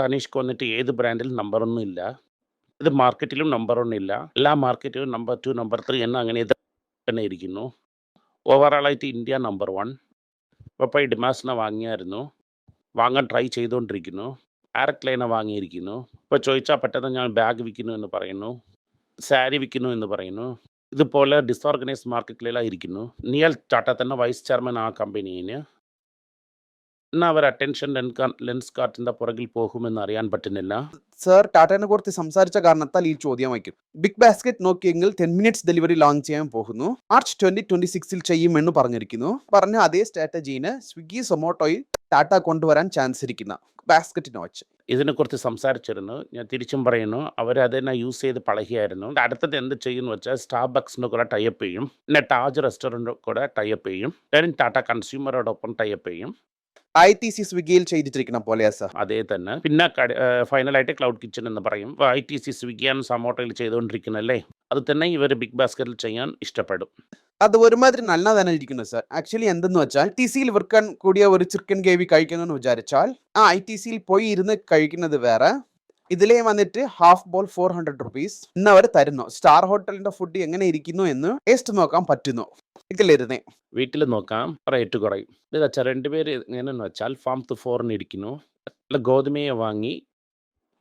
ടനീഷ്ക്ക് വന്നിട്ട് ഏത് ബ്രാൻഡിലും നമ്പർ ഒന്നും ഇല്ല. ഇത് മാർക്കറ്റിലും നമ്പർ ഒന്നും ഇല്ല. എല്ലാ മാർക്കറ്റിലും നമ്പർ ടു നമ്പർ ത്രീ എന്ന അങ്ങനെ ഇത് തന്നെ ഇരിക്കുന്നു. ഓവറോളായിട്ട് ഇന്ത്യ നമ്പർ വൺ പപ്പായി പോയി ഡിമാസിനെ വാങ്ങിയായിരുന്നു. വാങ്ങാൻ ട്രൈ ചെയ്തുകൊണ്ടിരിക്കുന്നു ആരക്ലൈനെ വാങ്ങിയിരിക്കുന്നു. ഇപ്പോൾ ചോദിച്ചാൽ പെട്ടെന്ന് ഞാൻ ബാഗ് വിൽക്കുന്നു എന്ന് പറയുന്നു. സാരി വിൽക്കുന്നു എന്ന് പറയുന്നു. ഇതുപോലെ ഡിസോർഗനൈസ് മാർക്കറ്റിലെല്ലാം ഇരിക്കുന്നു. നിയൽ ടാറ്റ തന്നെ വൈസ് ചെയർമാൻ ആ കമ്പനീന് ഇന്ന് അവർ അറ്റൻഷൻ ലെൻസ് കാർട്ടിന്റെ പുറകിൽ പോകുമെന്ന് അറിയാൻ പറ്റുന്നില്ല. സർ ടാറ്റനെ കുറിച്ച് സംസാരിച്ച കാരണത്താൽ ഈ ചോദ്യം വയ്ക്കും. ബിഗ് ബാസ്കറ്റ് നോക്കിയെങ്കിൽ ടെൻ മിനിറ്റ്സ് ഡെലിവറി ലോഞ്ച് ചെയ്യാൻ പോകുന്നു. മാർച്ച് ട്വന്റി ട്വന്റി സിക്സിൽ ചെയ്യുമെന്ന് പറഞ്ഞിരിക്കുന്നു. പറഞ്ഞ അതേ സ്ട്രാറ്റജീന് സ്വിഗ്ഗി സൊമോട്ടോയിൽ ടാറ്റ കൊണ്ടുവരാൻ ചാൻസ് ഇരിക്കുന്ന ബാസ്ക്കറ്റിനെ വെച്ച് ഇതിനെക്കുറിച്ച് സംസാരിച്ചിരുന്നു. ഞാൻ തിരിച്ചും പറയുന്നു. അവർ അതിനെ യൂസ് ചെയ്ത് പഴകിയായിരുന്നു. അടുത്തത് എന്ത് ചെയ്യുമെന്ന് വെച്ചാൽ സ്റ്റാർബക്സിന്റെ കൂടെ ടൈപ്പ് ചെയ്യും. പിന്നെ താജ് റെസ്റ്റോറന്റ് കൂടെ ടൈപ്പ് ചെയ്യും. ടാറ്റ കൺസ്യൂമറോടൊപ്പം ടൈപ്പ് ചെയ്യും. ഐ ടി സി സ്വിഗ്ഗിയിൽ ചെയ്തിട്ടിരിക്കണം പോലെയാ സർ. അതേ തന്നെ. പിന്നെ ഫൈനലായിട്ട് ക്ലൗഡ് കിച്ചൺ എന്ന് പറയും. ഐ ടി സി സ്വിഗ്ഗിയാണ് സമോട്ടോയിൽ ചെയ്തുകൊണ്ടിരിക്കുന്നല്ലേ അത് തന്നെ ഇവർ ബിഗ് ബാസ്കറ്റിൽ ചെയ്യാൻ ഇഷ്ടപ്പെടും. അത് ഒരുമാതിരി നല്ലതാണ് ഇരിക്കുന്നു സർ. ആക്ച്വലി എന്തെന്ന് വെച്ചാൽ ടി സിയിൽ വിൽക്കാൻ കൂടിയ ഒരു ചിക്കൻ ഗ്രേവി എന്ന് വിചാരിച്ചാൽ ആ ഐ ടി സിയിൽ പോയി ഇരുന്ന് കഴിക്കുന്നത് വേറെ. ഇതിലേ വന്നിട്ട് half ball four hundred rupees ഇന്ന് അവർ തരുന്നു. സ്റ്റാർ ഹോട്ടലിന്റെ ഫുഡ് എങ്ങനെ ഇരിക്കുന്നു എന്ന് ടേസ്റ്റ് നോക്കാൻ പറ്റുന്നു. ഇതിലിരുന്നേ വീട്ടിൽ നോക്കാം. റേറ്റ് കുറയും. ഇതച്ചാ രണ്ട് രണ്ടുപേര് എങ്ങനെയെന്ന് വെച്ചാൽ ഫാം ടു ഫോറിന് ഇരിക്കുന്നു. നല്ല ഗോതമയെ വാങ്ങി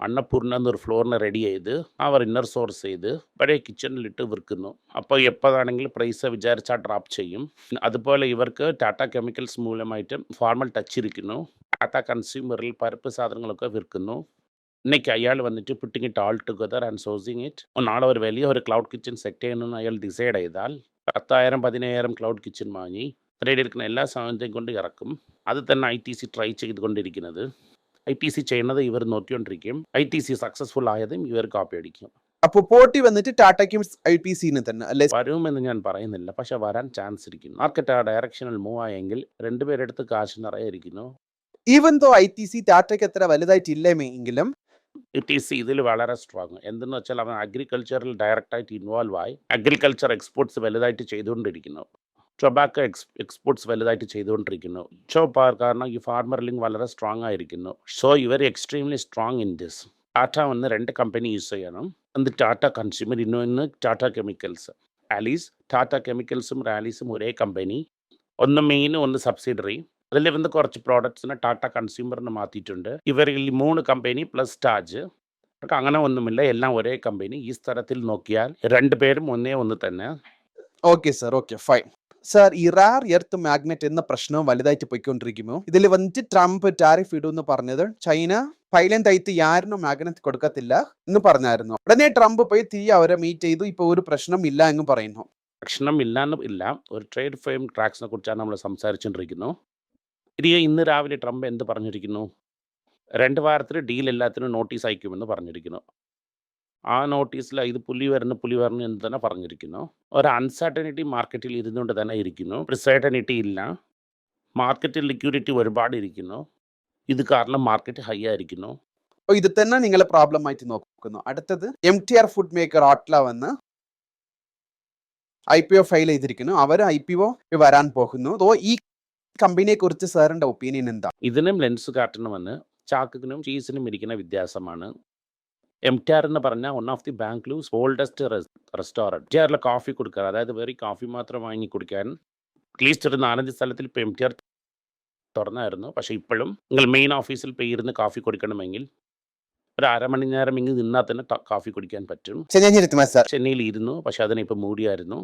അന്നപൂർണ എന്നൊരു ഫ്ലോറിനെ റെഡി ചെയ്ത് അവർ ഇന്നർ സോഴ്സ് ചെയ്ത് പഴയ കിച്ചണിലിട്ട് വിൽക്കുന്നു. അപ്പോൾ എപ്പോഴാണെങ്കിലും പ്രൈസ് വിചാരിച്ചാൽ ഡ്രോപ്പ് ചെയ്യും. അതുപോലെ ഇവർക്ക് ടാറ്റ കെമിക്കൽസ് മൂലമായിട്ട് ഫോർമൽ ടച്ച് ഇരിക്കുന്നു. ടാറ്റ കൺസ്യൂമറിൽ പരപ്പ് സാധനങ്ങളൊക്കെ വിൽക്കുന്നു. ഇന്നേക്ക് അയാൾ വന്നിട്ട് putting it all together and സോസിങ് it നാളെ ഒരു വലിയ ഒരു ക്ലൗഡ് കിച്ചൺ സെറ്റ് ചെയ്യണമെന്ന് അയാൾ ഡിസൈഡ് ചെയ്താൽ പത്തായിരം പതിനായിരം ക്ലൗഡ് കിച്ചൺ വാങ്ങി റെഡി എടുക്കുന്ന എല്ലാ സാധനത്തെയും കൊണ്ട് ഇറക്കും. അത് തന്നെ ഐ ടി സി ട്രൈ ചെയ്തുകൊണ്ടിരിക്കുന്നത്. ഐ ടി സി ചെയ്യുന്നത് ഇവർ നോക്കിക്കൊണ്ടിരിക്കും. ഐ ടി സി സക്സസ്ഫുൾ ആയതും ഇവർ കോപ്പി അടിക്കും. അപ്പൊ പോട്ടി വന്നിട്ട് ടാറ്റയ്ക്കും ഐ ടി സിന് തന്നെ അല്ലെ? വരുമെന്ന് ഞാൻ പറയുന്നില്ല. പക്ഷെ വരാൻ ചാൻസ് ഇരിക്കുന്നു. മാർക്കറ്റ് ആ ഡയറക്ഷനിൽ മൂവ് ആയെങ്കിൽ രണ്ടുപേരെടുത്ത് കാശ് നിറയെ ഇരിക്കുന്നു. Even though I T C ടാറ്റയ്ക്ക് അത്ര വലുതായിട്ടില്ലെങ്കിലും ഐ ഈസ് ഇതിൽ വളരെ സ്ട്രോങ് എന്തെന്ന് വെച്ചാൽ അവൻ അഗ്രികൾച്ചറിൽ ഡയറക്റ്റായിട്ട് ഇൻവോൾവ് ആയി. അഗ്രികൾച്ചർ എക്സ്പോർട്സ് വലുതായിട്ട് ചെയ്തുകൊണ്ടിരിക്കുന്നു. ടൊബാക്കോ എക്സ് എക്സ്പോർട്സ് വലുതായിട്ട് ചെയ്തുകൊണ്ടിരിക്കുന്നു. ഷോ പാർ കാരണം ഈ ഫാർമർ ലിങ്ക് വളരെ സ്ട്രോങ് ആയിരിക്കുന്നു. സോ ഇവർ extremely strong in this Tata വന്ന് രണ്ട് കമ്പനി യൂസ് ചെയ്യണം. എന്ത് ടാറ്റ കൺസ്യൂമർ ഇന്നൊന്ന് ടാറ്റ കെമിക്കൽസ് ആലീസ് ടാറ്റ കെമിക്കൽസും റാലീസും ഒരേ കമ്പനി ഒന്ന് മെയിൻ ഒന്ന് സബ്സിഡറി അതിൽ വന്ന് കുറച്ച് പ്രോഡക്ട്സിനെ ടാറ്റ കൺസ്യൂമറിന് മാറ്റിയിട്ടുണ്ട്. ഇവരിൽ മൂന്ന് കമ്പനി പ്ലസ് ടാജ് അവർക്ക് അങ്ങനെ ഒന്നുമില്ല. എല്ലാം ഒരേ കമ്പനി ഈ സ്ഥലത്തിൽ നോക്കിയാൽ രണ്ടുപേരും ഒന്നേ ഒന്ന് തന്നെ. Okay sir okay fine sir ഈ റാർ എർത്ത് മാഗ്നറ്റ് എന്ന പ്രശ്നം വലുതായിട്ട് പോയിക്കൊണ്ടിരിക്കുമോ? ഇതിൽ വന്നിട്ട് ട്രംപ് ടാരിഫ് ഇടുമെന്ന് പറഞ്ഞത് ചൈന പൈലന്റ് ആയിട്ട് യാരിനും മാഗ്നറ്റ് കൊടുക്കത്തില്ല എന്ന് പറഞ്ഞായിരുന്നു. ഉടനെ ട്രംപ് പോയി തിരി അവരെ മീറ്റ് ചെയ്തു. ഇപ്പൊ ഒരു പ്രശ്നം ഇല്ല എന്ന് പറയുന്നു. പ്രശ്നം ഇല്ലാന്ന് ഇല്ല. ഒരു ട്രേഡ് ഫെയിം ട്രാക്സിനെ കുറിച്ചാണ് നമ്മൾ സംസാരിച്ചുകൊണ്ടിരിക്കുന്നു തിരികെ ഇന്ന് രാവിലെ ട്രംപ് എന്ത് പറഞ്ഞിരിക്കുന്നു? രണ്ട് വാരത്തിൽ ഡീൽ എല്ലാത്തിനും നോട്ടീസ് അയക്കുമെന്ന് പറഞ്ഞിരിക്കുന്നു. ആ നോട്ടീസിൽ ഇത് പുലി വരുന്നു പുലി വരുന്നു എന്ന് തന്നെ പറഞ്ഞിരിക്കുന്നു. ഒരു അൺസർട്ടനിറ്റി മാർക്കറ്റിൽ ഇരുന്നുകൊണ്ട് തന്നെ ഇരിക്കുന്നു. റിസർട്ടനിറ്റി ഇല്ല. മാർക്കറ്റിൽ ലിക്വിഡിറ്റി ഒരുപാട് ഇരിക്കുന്നു. ഇത് കാരണം മാർക്കറ്റ് ഹൈ ആയിരിക്കുന്നു. ഇത് തന്നെ നിങ്ങളെ പ്രോബ്ലം ആയിട്ട് നോക്കുന്നു. അടുത്തത് M T R food maker ഓട്ട്ല വന്ന് ഐ പി ഒ ഫയൽ ചെയ്തിരിക്കുന്നു. അവർ ഐ പി ഒ വരാൻ പോകുന്നു. ഈ കമ്പനിയെ കുറിച്ച് സാറിന്റെ ഒപ്പീനിയൻ എന്താ? ഇതിനും ലെൻസ് കാട്ടണമെന്ന് ചാക്കിനും ചീസിനും ഇരിക്കുന്ന വ്യത്യാസമാണ്. എം ടി ആർ എന്ന് പറഞ്ഞാൽ one of the Bangalore's oldest restaurant M T ആറിൽ കോഫി കൊടുക്കുക. അതായത് വെറി കോഫി മാത്രം വാങ്ങി കുടിക്കാൻ അറ്റ്ലീസ്റ്റ് ഒരു നാലഞ്ച് സ്ഥലത്തിൽ ഇപ്പോൾ എം ടി ആർ തുറന്നായിരുന്നു. പക്ഷേ ഇപ്പോഴും നിങ്ങൾ മെയിൻ ഓഫീസിൽ പോയി ഇരുന്ന് കോഫി കൊടുക്കണമെങ്കിൽ ഒരു അരമണി നേരം ഇങ്ങ് നിന്നാൽ തന്നെ കോഫി കുടിക്കാൻ പറ്റും. ചെന്നൈയിൽ ഇരുന്നു. പക്ഷെ അതിനെ ഇപ്പോൾ മൂടിയായിരുന്നു.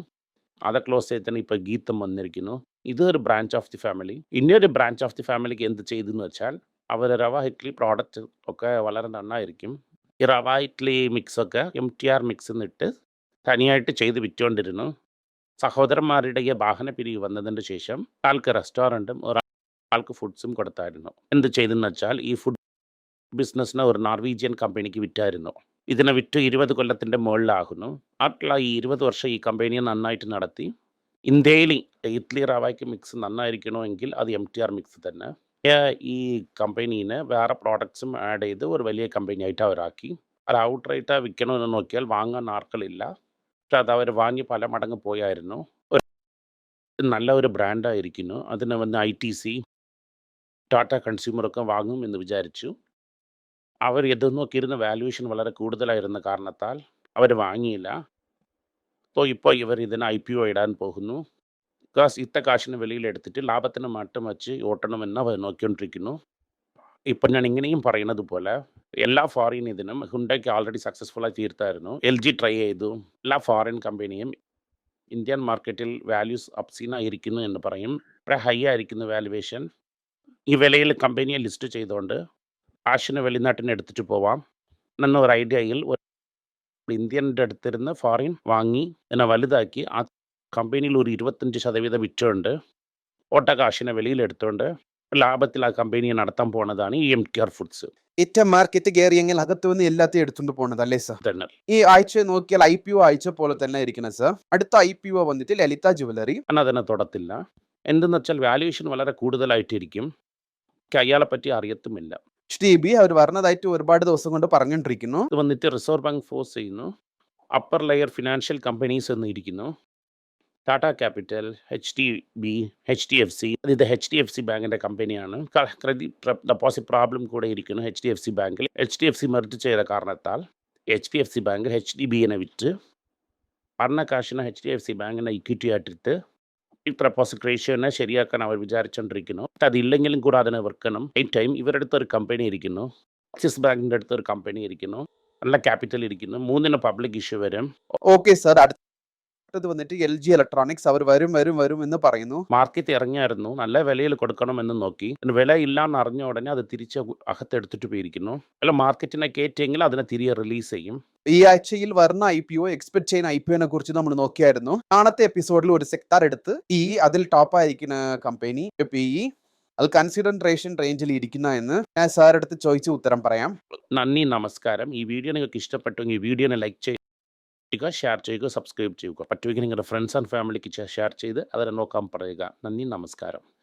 അത് ക്ലോസ് ചെയ്ത് തന്നെ ഇപ്പോൾ ഗീതം വന്നിരിക്കുന്നു. ഇത് ഒരു ബ്രാഞ്ച് ഓഫ് ദി ഫാമിലി ഇനിയൊരു ബ്രാഞ്ച് ഓഫ് ദി ഫാമിലിക്ക് എന്ത് ചെയ്തു എന്ന് വെച്ചാൽ അവർ റവ ഇഡ്ലി പ്രോഡക്റ്റ് ഒക്കെ വളരെ നന്നായിരിക്കും. ഈ റവ ഇഡ്ലി മിക്സൊക്കെ എം ടി ആർ മിക്സ് എന്നിട്ട് തനിയായിട്ട് ചെയ്ത് വിറ്റുകൊണ്ടിരുന്നു സഹോദരന്മാരുടെ ഈ വാഹന പിരിവ് വന്നതിന് ശേഷം ആൾക്ക് റെസ്റ്റോറന്റും ഒരാൾക്ക് ഫുഡ്സും കൊടുത്തായിരുന്നു. എന്ത് ചെയ്തെന്ന് വെച്ചാൽ ഈ ഫുഡ് ബിസിനസ്സിനെ ഒരു നോർവീജിയൻ കമ്പനിക്ക് വിറ്റായിരുന്നു. ഇതിനെ വിറ്റ് ഇരുപത് കൊല്ലത്തിന്റെ മുകളിലാകുന്നു. ആയിട്ടുള്ള ഈ ഇരുപത് വർഷം ഈ കമ്പനിയെ നന്നായിട്ട് നടത്തി. ഇന്ത്യയിൽ ഇഡ്ലി റവയ്ക്ക് മിക്സ് നന്നായിരിക്കണമെങ്കിൽ അത് എം ടി ആർ മിക്സ് തന്നെ. ഈ കമ്പനീനെ വേറെ പ്രോഡക്ട്സും ആഡ് ചെയ്ത് ഒരു വലിയ കമ്പനി ആയിട്ട് അവരാക്കി അത് ഔട്ട് റേറ്റ് വിൽക്കണമെന്ന് നോക്കിയാൽ വാങ്ങാൻ ആർക്കളില്ല. പക്ഷെ അത് അവർ വാങ്ങി പല മടങ്ങ് പോയായിരുന്നു. നല്ല ഒരു ബ്രാൻഡായിരിക്കുന്നു അതിന് വന്ന് ഐ ടി സി ടാറ്റ കൺസ്യൂമറൊക്കെ വാങ്ങും എന്ന് വിചാരിച്ചു. അവർ എതിർനോക്കിയിരുന്ന വാല്യൂവേഷൻ വളരെ കൂടുതലായിരുന്ന കാരണത്താൽ അവർ വാങ്ങിയില്ല. ഇപ്പോൾ ഇവർ ഇതിന് ഐ പി ഒ ഇടാൻ പോകുന്നു. ബിക്കോസ് ഇത്ത കാശിന് വെളിയിലെടുത്തിട്ട് ലാഭത്തിന് മാറ്റം വെച്ച് ഓട്ടണമെന്ന് അവർ നോക്കിക്കൊണ്ടിരിക്കുന്നു. ഇപ്പം ഞാൻ ഇങ്ങനെയും പറയുന്നത് പോലെ എല്ലാ ഫോറിൻ ഇതിനും ഹുണ്ടയ്ക്ക് ഓൾറെഡി സക്സസ്ഫുള്ളായി തീർത്തായിരുന്നു. എൽ ജി ട്രൈ ചെയ്തു. എല്ലാ ഫോറിൻ കമ്പനിയും ഇന്ത്യൻ മാർക്കറ്റിൽ വാല്യൂസ് അപ്സീനായിരിക്കുന്നു എന്ന് പറയും. ഇവിടെ ഹൈ ആയിരിക്കുന്നു വാലുവേഷൻ ഈ വിലയിൽ കമ്പനിയെ ലിസ്റ്റ് ചെയ്തുകൊണ്ട് കാശിന് വെളിനാട്ടിന് എടുത്തിട്ട് പോവാം. എന്നൊരു ഐഡിയയിൽ ഒരു ഇന്ത്യന്റെ അടുത്തിരുന്ന് ഫോറിൻ വാങ്ങി എന്നെ വലുതാക്കി. ആ കമ്പനിയിൽ ഒരു ഇരുപത്തഞ്ച് ശതവീതം വിറ്റുകൊണ്ട് ഓട്ട കാശിനെ വെളിയിലെടുത്തുകൊണ്ട് ലാഭത്തിൽ ആ കമ്പനിയെ നടത്താൻ പോണതാണ് ഈ എം കെ ആർ ഫുഡ്സ് ഏറ്റവും മാർക്കറ്റ് കയറിയെങ്കിൽ അകത്ത് വന്ന് എല്ലാത്തെയും എടുത്തുകൊണ്ട് പോണത് അല്ലേ സർ തന്നെ. ഈ ആഴ്ച നോക്കിയാൽ ഐ പി ഒ ആഴ്ച പോലെ തന്നെ ഇരിക്കണം സർ അടുത്ത ഐ പി ഒ വന്നിട്ട് ലളിത ജുവലറി അതിനെ തൊടത്തില്ല. എന്തെന്ന് വെച്ചാൽ വാല്യുവേഷൻ വളരെ കൂടുതലായിട്ടിരിക്കും. അയാളെ പറ്റി അറിയത്തുമില്ല. ഡി അവർ പറഞ്ഞതായിട്ട് ഒരുപാട് ദിവസം കൊണ്ട് പറഞ്ഞുകൊണ്ടിരിക്കുന്നു ഇത് വന്നിട്ട് റിസർവ് ബാങ്ക് ഫോഴ്സ് ചെയ്യുന്നു. അപ്പർ ലെയർ ഫിനാൻഷ്യൽ കമ്പനീസ് എന്ന് ഇരിക്കുന്നു. Tata Capital H D B H D F C ഇത് എച്ച് ഡി എഫ് സി ബാങ്കിന്റെ കമ്പനിയാണ്. ക്രെഡിറ്റ് ഡെപ്പോസിറ്റ് പ്രോബ്ലം കൂടെ ഇരിക്കുന്നു എച്ച് ഡി എഫ് സി ബാങ്കിൽ. H D F C merge ചെയ്ത കാരണത്താൽ H D F C bank H D ബിയെ വിറ്റ് പറഞ്ഞ കാശിനെ എച്ച് ഡി എഫ് സി ബാങ്കിനെ ഇക്വിറ്റി ആയിട്ടിട്ട് ഡെപ്പോസിറ്റ് റേഷ്യോനെ ശരിയാക്കാൻ അവർ വിചാരിച്ചുകൊണ്ടിരിക്കുന്നു അതില്ലെങ്കിലും കൂടെ അതിനെ വെക്കണം ഈ ടൈം ഇവരുടെ ഒരു കമ്പനി ഇരിക്കുന്നു. ആക്സിസ് ബാങ്കിന്റെ അടുത്ത് ഒരു കമ്പനി ഇരിക്കുന്നു. നല്ല ക്യാപിറ്റൽ ഇരിക്കുന്നു. മൂന്നിന് പബ്ലിക് ഇഷ്യൂ വരും. ഓക്കെ സർ അടുത്തത് വന്നിട്ട് എൽ ജി ഇലക്ട്രോണിക്സ് അവർ വരും വരും വരും എന്ന് പറയുന്നു. മാർക്കറ്റ് ഇറങ്ങിയായിരുന്നു. നല്ല വിലയിൽ കൊടുക്കണമെന്ന് നോക്കി. വില ഇല്ലാന്ന് അറിഞ്ഞ ഉടനെ അത് തിരിച്ച് അകത്തെടുത്തിട്ട് പോയിരിക്കുന്നു. അല്ല മാർക്കറ്റിനെ കയറ്റിയെങ്കിൽ അതിനെ തിരികെ റിലീസ് ചെയ്യും. ഈ ആഴ്ചയിൽ വരുന്ന ഐ പി ഒ എക്സ്പെക്ട് ചെയ്യുന്ന ഐ പി ഒനെ കുറിച്ച് നമ്മൾ നോക്കിയായിരുന്നു. നാളത്തെ എപ്പിസോഡിൽ ഒരു സെക്ടർ എടുത്ത് ഈ അതിൽ ടോപ്പ് ആയിരിക്കുന്ന കമ്പനി പി ഇ അത് കൺസിഡറേഷൻ റേഞ്ചിൽ ഇരിക്കുന്ന എന്ന് ഞാൻ സാർ അടുത്ത് ചോദിച്ച് ഉത്തരം പറയാം. നന്ദി നമസ്കാരം. ഈ വീഡിയോ നിങ്ങൾക്ക് ഇഷ്ടപ്പെട്ടെങ്കിൽ ഈ വീഡിയോനെ ലൈക്ക് ചെയ്യുക ഷെയർ ചെയ്യുക സബ്സ്ക്രൈബ് ചെയ്യുക. പറ്റുമെങ്കിൽ നിങ്ങളുടെ ഫ്രണ്ട്സ് ആൻഡ് ഫാമിലിക്ക് ഷെയർ ചെയ്ത് അതിനെ നോക്കാൻ പറയുക. നന്ദി നമസ്കാരം.